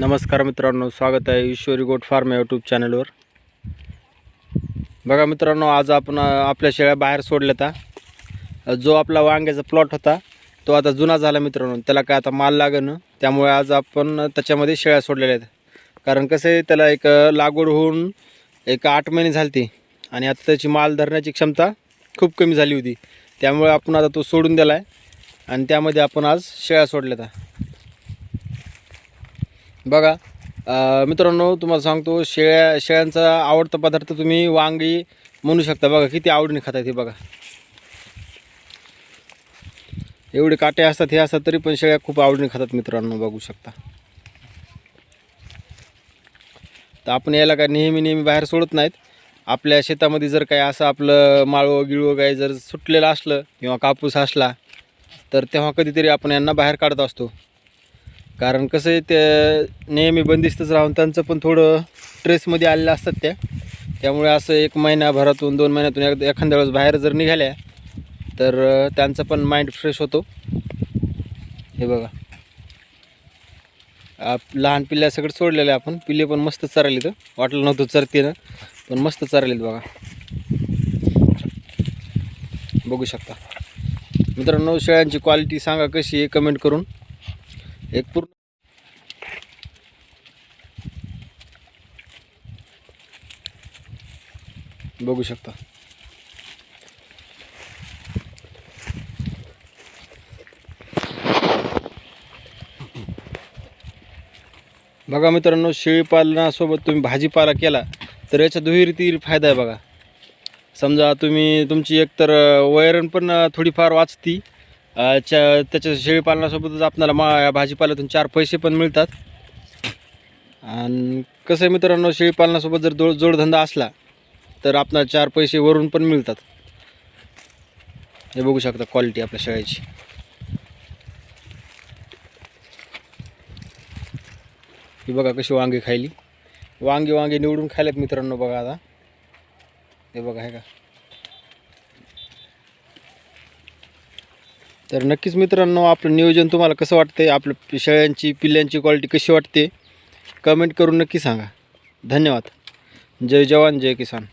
नमस्कार मित्रांनो स्वागत आहे ईश्वरी गोट फार्म या यूट्यूब चॅनलवर बघा मित्रांनो आज आपण आपल्या शेळ्या बाहेर सोडल्यात हा. जो आपला वांग्याचा प्लॉट होता तो आता जुना झाला मित्रांनो. त्याला काय आता माल लागणं त्यामुळे आज आपण त्याच्यामध्ये शेळ्या सोडलेल्या आहेत. कारण कसं आहे त्याला एक लागवड होऊन एक आठ महिने झाली आणि आता त्याची माल धरण्याची क्षमता खूप कमी झाली होती. त्यामुळे आपण आता तो सोडून दिला आहे आणि त्यामध्ये आपण आज शेळ्या सोडल्यात बघा मित्रांनो तुम्हाला सांगतो शेळ्या शेळ्यांचा आवडता पदार्थ तुम्ही वांगी म्हणू शकता. बघा किती आवडीने खाता ते बघा. एवढे काटे असतात हे असतात तरी पण शेळ्या खूप आवडीने खातात मित्रांनो बघू शकता. तर आपण याला काय नेहमी नेहमी बाहेर सोडत नाहीत. आपल्या शेतामध्ये जर काय असं आपलं माळवं गिळवं काय जर सुटलेलं असलं किंवा कापूस असला तर तेव्हा कधीतरी आपण यांना बाहेर काढत असतो. कारण कसं आहे ते नेहमी बंदिस्तच राहून त्यांचं पण थोडं ट्रेसमध्ये आलेलं असतात त्या. त्यामुळे असं एक महिन्याभरातून दोन महिन्यातून एक एखाद्या वेळेस बाहेर जर निघाल्या तर त्यांचा पण माइंड फ्रेश होतो. हे बघा. आप लहान पिल्ल्या सगळं सोडलेलं आहे आपण. पिल्ले पण मस्त चरायली तर वाटलं नव्हतं चरतीनं पण मस्त चरायलेत बघा. बघू शकता. मित्रांनो शेळ्यांची क्वालिटी सांगा कशी आहे कमेंट करून. एक पूर्ण बघू शकता. बघा मित्रांनो शेळीपालनासोबत तुम्ही भाजीपाला केला तर याचा दुहेरीतील फायदा आहे बघा. समजा तुम्ही तुमची एकतर वैरण पण थोडीफार वाचती च्या त्याच्या शेळीपालनासोबतच आपल्याला मा भाजीपाल्यातून चार पैसे पण मिळतात. आणि कसं आहे मित्रांनो शेळीपालनासोबत जर जोड जोडधंदा असला तर आपल्याला चार पैसे वरून पण मिळतात. हे बघू शकता क्वालिटी आपल्या शेळ्याची. ही बघा कशी वांगी खायली. वांगी वांगी निवडून खायलेत मित्रांनो बघा आता. हे बघा आहे का? तर नक्कीच मित्रांनो आपलं नियोजन तुम्हाला कसं वाटतंय? आपलं शेळ्यांची पिल्ल्यांची क्वालिटी कशी वाटते? कमेंट करून नक्की सांगा. धन्यवाद. जय जवान जय किसान.